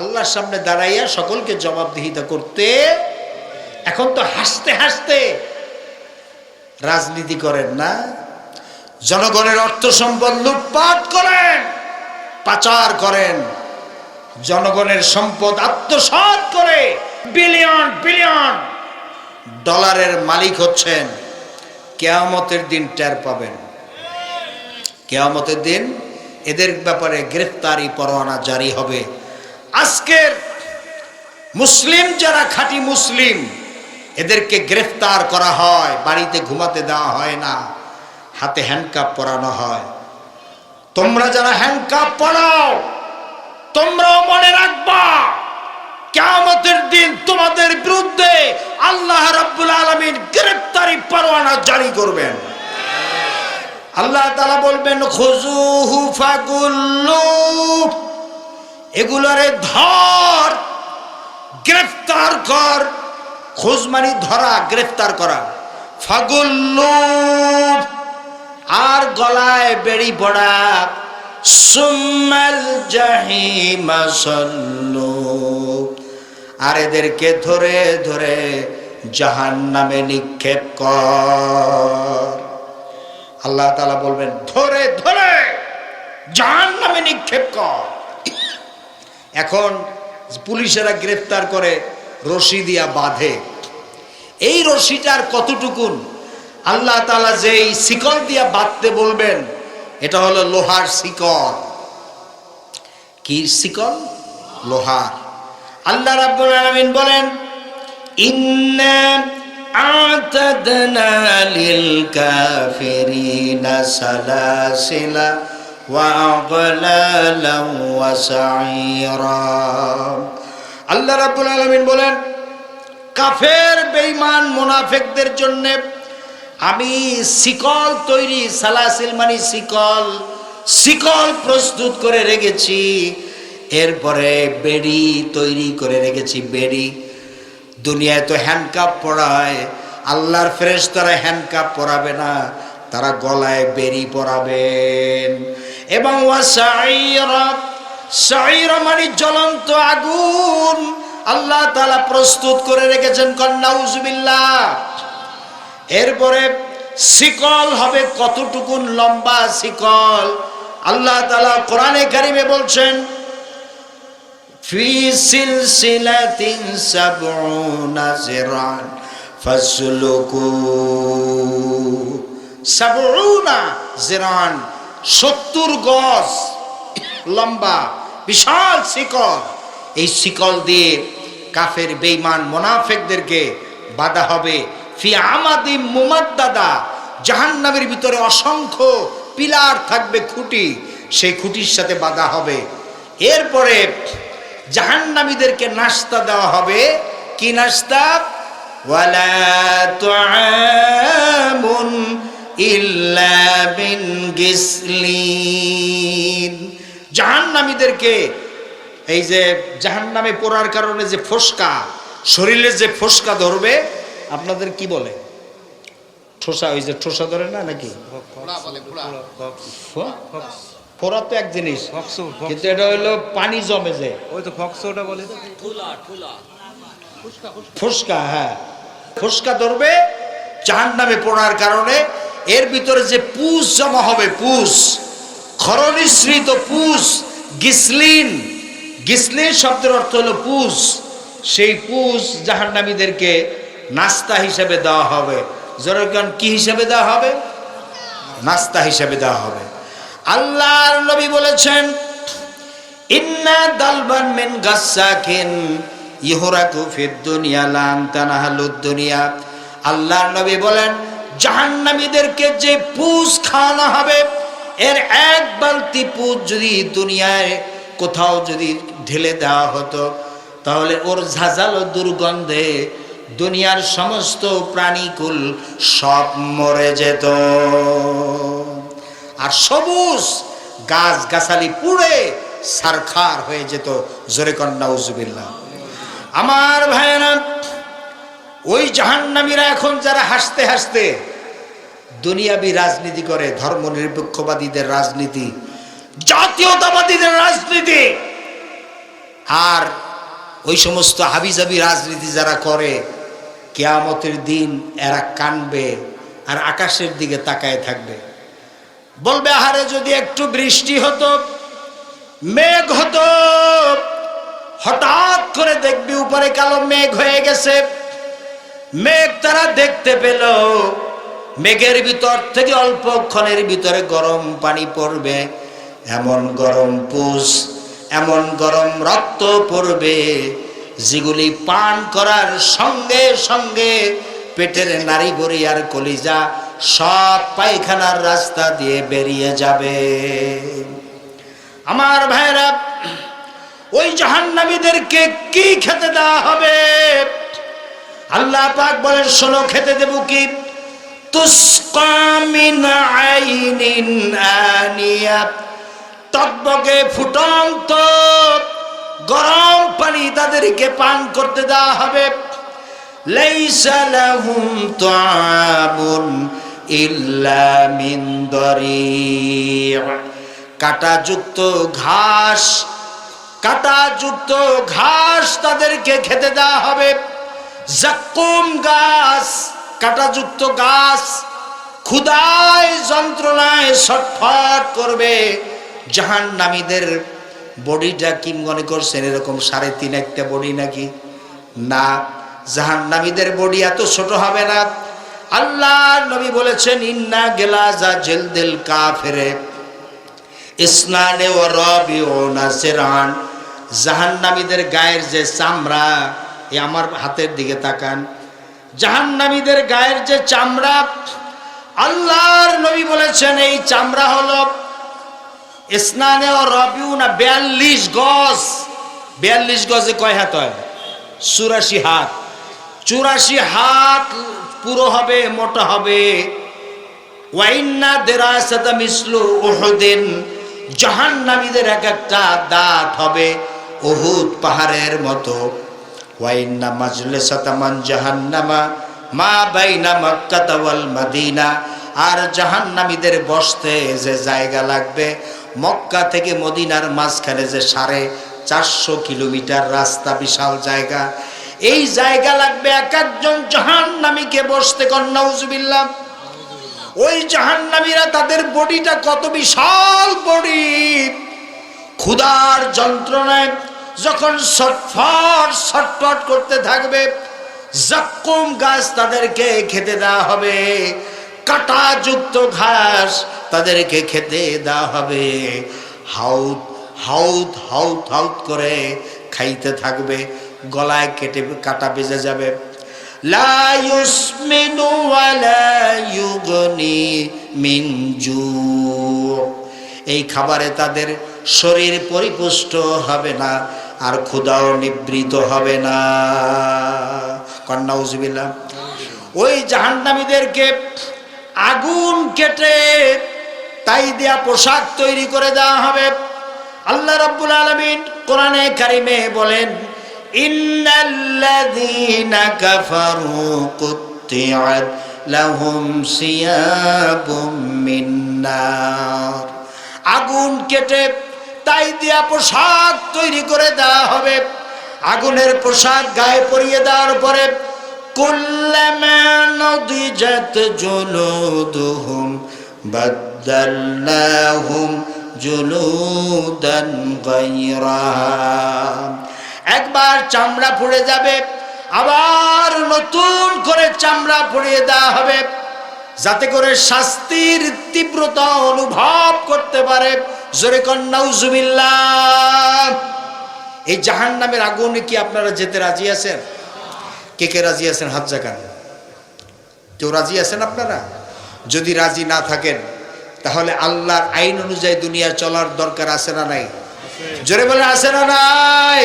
আল্লাহর সামনে দাঁড়াইয়া সকলকে জবাবদিহিতা করতে, এখন তো হাসতে হাসতে রাজনীতি করেন না, জনগণের অর্থ সম্পদ লুটপাট করেন, পাচার করেন, জনগণের সম্পদ আত্মসাৎ করে, বিলিয়ন বিলিয়ন ডলারের মালিক হচ্ছেন, কেয়ামতের দিন টের পাবেন। কেয়ামতের দিন এদের ব্যাপারে গ্রেফতারি পরোয়ানা জারি হবে। আজকের মুসলিম যারা খাঁটি মুসলিম, এদেরকে গ্রেফতার করা হয়, বাড়িতে ঘুমাতে দেওয়া হয় না, হাতে হ্যান্ডকাপ পরানো হয়। তোমরা যারা হ্যান্ডকাপ পরাও, তোমরাও মনে রাখবা, কেয়ামতের দিন তোমাদের বিরুদ্ধে আল্লাহ রাব্বুল আলামিন গ্রেফতারি পরোয়ানা জারি করবেন। আল্লাহ তাআলা বলবেন খুজুহু ফাগুল্লু এগুলারে ধর, গ্রেফতার কর, খোঁজ মানি ধরা, গ্রেফতার করা। ফাগুল্লু আর গলায় বেড়ি পড়া। সুম্মাল আর এদেরকে ধরে ধরে জাহান নামে নিক্ষেপ কর। আল্লাহ তালা বলবেন, ধরে ধরে জাহান নামে নিক্ষেপ কর। এখন পুলিশেরা গ্রেফতার করে রশি দিয়া বাঁধে। এই রশিটার কতটুকুন? আল্লাহ তালা যে এই শিকল দিয়া বাঁধতে বলবেন, এটা হলো লোহার শিকল। কি শিকল? লোহার। আল্লাহ রাব্বুল আলামিন বলেন, ইন্না আ'তাদনা লিল কাফিরিনা সালাসিলা ওয়া সাইরা আল্লাহ রাব্বুল আলামিন বলেন, কাফের, বেঈমান, মুনাফিকদের জন্য আমি শিকল তৈরি, সালাসিল মানে শিকল শিকল প্রস্তুত করে রেখেছি, এরপরে বেড়ি তৈরি করে রেখেছি, বেড়ি। দুনিয়ায় তো হ্যান্ডকাপ পরায় আল্লাহর ফ্রেশ তারা হ্যান্ডকাপ পরাবে না, তারা গলায় বেরি পরাবেন। এবং মানে জ্বলন্ত আগুন। আল্লাহ তালা প্রস্তুত করে রেখেছেন কন্যাউজুবিল্লাহ এরপরে শিকল হবে কতটুকুন লম্বা শিকল। আল্লাহ তালা কোরআনে কারিমে বলছেন জিরান 70 গজ লম্বা, বিশাল শিকল। এই শিকল দিয়ে কাফের বেইমান মোনাফেকদেরকে বাধা হবে। ফি আমাদি মুমাদ্দাদা, জাহান্নামের ভিতরে অসংখ্য পিলার থাকবে খুঁটি। সেই খুঁটির সাথে বাধা হবে। এরপরে জাহান্নামীদেরকে নাস্তা দেওয়া হবে। কি নাস্তা ওয়ালা ইল্লা বিন গিসলিন। জাহান্নামীদেরকে এই যে জাহান্নামে পড়ার কারণে যে ফোসকা শরীরে যে ফোসকা ধরবে আপনাদের কি বলে? ঠোসা ওই যে ঠোসা ধরে না নাকি? ফোড়া তো এক জিনিস ফক্সো কিন্তু এটা হইল পানি জমে যে। ওই তো ফক্সোটা বলে। ফুসকা হ্যাঁ। ফুসকা ধরবে চার নামে পড়ার কারণে এর ভিতরে যে পুষ জমা হবে, পুষ খরনিশ্রিত পুষ, গিসলিন। গিসলিন শব্দের অর্থ হলো পুষ। সেই পুষ জাহান্নামীদেরকে নাস্তা হিসেবে দেওয়া হবে। জনগণ কি হিসেবে দেওয়া হবে? নাস্তা হিসেবে দেওয়া হবে। আল্লাহর নবী বলেছেন, ইন্না দালবান মিন গাসাকিন ইহরাকু ফিদ দুনিয়া, লান তানাহালুদ দুনিয়া। নবী বলেন জাহান্নামীদেরকে যে পুষ খাওয়ানো হবে, এর এক বালতি পুষ যদি দুনিয়ায় কোথাও যদি ঢেলে দেওয়া হতো, তাহলে ওর ঝাঁঝালো দুর্গন্ধে দুনিয়ার সমস্ত প্রাণীকুল সব মরে যেত। আর সবুজ গাছ গাছালি পুড়ে সারখার হয়ে যেত। জোরে কন্যা উজুবিল্লা আমার ভাইয়েরা ওই জাহান্নামীরা এখন যারা হাসতে হাসতে দুনিয়াবি রাজনীতি করে ধর্ম নিরপেক্ষবাদীদের রাজনীতি, জাতীয়তাবাদীদের রাজনীতি, আর ওই সমস্ত হাবিজাবি রাজনীতি যারা করে, কেয়ামতের দিন এরা কানবে আর আকাশের দিকে তাকায় থাকবে। বলবে, আহারে যদি একটু বৃষ্টি হতো, মেঘ হতো, হঠাৎ করে দেখবি উপরে কালো মেঘ হয়ে গেছে। মেঘ তারা দেখতে পেল। মেঘের ভিতর থেকে অল্পক্ষণের ভিতরে গরম পানি পড়বে। এমন গরম পুষ, এমন গরম রক্ত পড়বে, যেগুলি পান করার সঙ্গে সঙ্গে পেটের নারী বড়ি আর কলিজা সব পায়খানার রাস্তা দিয়ে বেরিয়ে যাবে। আমার ভাইরা ওই জাহান্নামীদেরকে কি খেতে দেওয়া হবে? আল্লাহ পাক বলেন, শোনো, খেতে দেব কি? টকবকে ফুটন্ত গরম পানি তাদেরকে পান করতে দেওয়া হবে। লাইসা লাহুম তুআবুন ইল্লা মিন কাটাযুক্ত ঘাস কাটাযুক্ত ঘাস তাদেরকে খেতে দেওয়া হবে। জাক্কুম গাছ, কাটাযুক্ত গাছ, ক্ষুদায় যন্ত্রণায় ছটফট করবে। জাহান নামীদের বডিটা কি মনে করছেন, এরকম সাড়ে তিন একটা বডি নাকি? না জাহান নামীদের বডি এত ছোট হবে না। আল্লাহ নবী বলেছেন, ইন্না গেলা যা জেল দেল কা ফেরে ইসনানে ও রবি ও নাসেরান জাহান্নামীদের গায়ের যে চামড়া এ আমার হাতের দিকে তাকান। জাহান্নামীদের গায়ের যে চামড়া, আল্লাহর নবী বলেছেন এই চামড়া হলো স্নানে রবিউ না বিয়াল্লিশ গজ। বিয়াল্লিশ গজে কয় হাত হয়? চুরাশি হাত। চুরাশি হাত পুরো হবে, মোটা হবে। ওয়াইন্না দেরাসাতা মিসলু উহুদিন। জাহান্নামীদের এক একটা দাঁত হবে উহুদ পাহাড়ের মতো। ওয়াইন্না মাজলিসাতা মান জাহান্নামা, মা বাইনা মক্কাতা ওয়াল মাদিনা। আর জাহান্নামীদের বসতে যে জায়গা লাগবে, মক্কা থেকে মদিনার মাঝখানে যে সাড়ে চারশো কিলোমিটার রাস্তা, বিশাল জায়গা। এই জায়গা লাগবে এক একজন জাহান্নামীকে বসতে কন্যাউজুবিল্লাহ ওই জাহান্নামীরা তাদের বডিটা কত বিশাল বডি। ক্ষুধার যন্ত্রণায় যখন ছটফট ছটফট করতে থাকবে, জাক্কুম গাছ তাদেরকে খেতে দেওয়া হবে কাঁটাযুক্ত ঘাস তাদেরকে খেতে দেওয়া হবে। হাউত হাউত হাউত হাউত করে খাইতে থাকবে, গলায় কেটে কাটা বেজে যাবে। এই খাবারে তাদের শরীর পরিপুষ্ট হবে না। আর ক্ষুধাও নিবৃত হবে না। কন্যা উজবিল্লা ওই জাহান্নামীদেরকে আগুন কেটে তাই দেয়া পোশাক তৈরি করে দেওয়া হবে। আল্লাহ রাব্বুল আলামিন কোরআনে কারিমে বলেন আগুন কেটে তাই দিয়া পোশাক তৈরি করে দেওয়া হবে। আগুনের পোশাক গায়ে পরিয়ে দেওয়ার পরে একবার চামড়া পুড়ে যাবে, আবার নতুন করে চামড়া পুড়িয়ে দেওয়া হবে, যাতে করে শাস্তির তীব্রতা অনুভব করতে পারে। জোরে কন্যাউজুবিল্লা এই জাহান নামের আগুনে কি আপনারা যেতে রাজি আছেন? কে কে রাজি আছেন? হাত জাগান। কেউ রাজি আছেন আপনারা? যদি রাজি না থাকেন, তাহলে আল্লাহর আইন অনুযায়ী দুনিয়া চলার দরকার আছে না নাই? জোরে বলে আছে না নাই?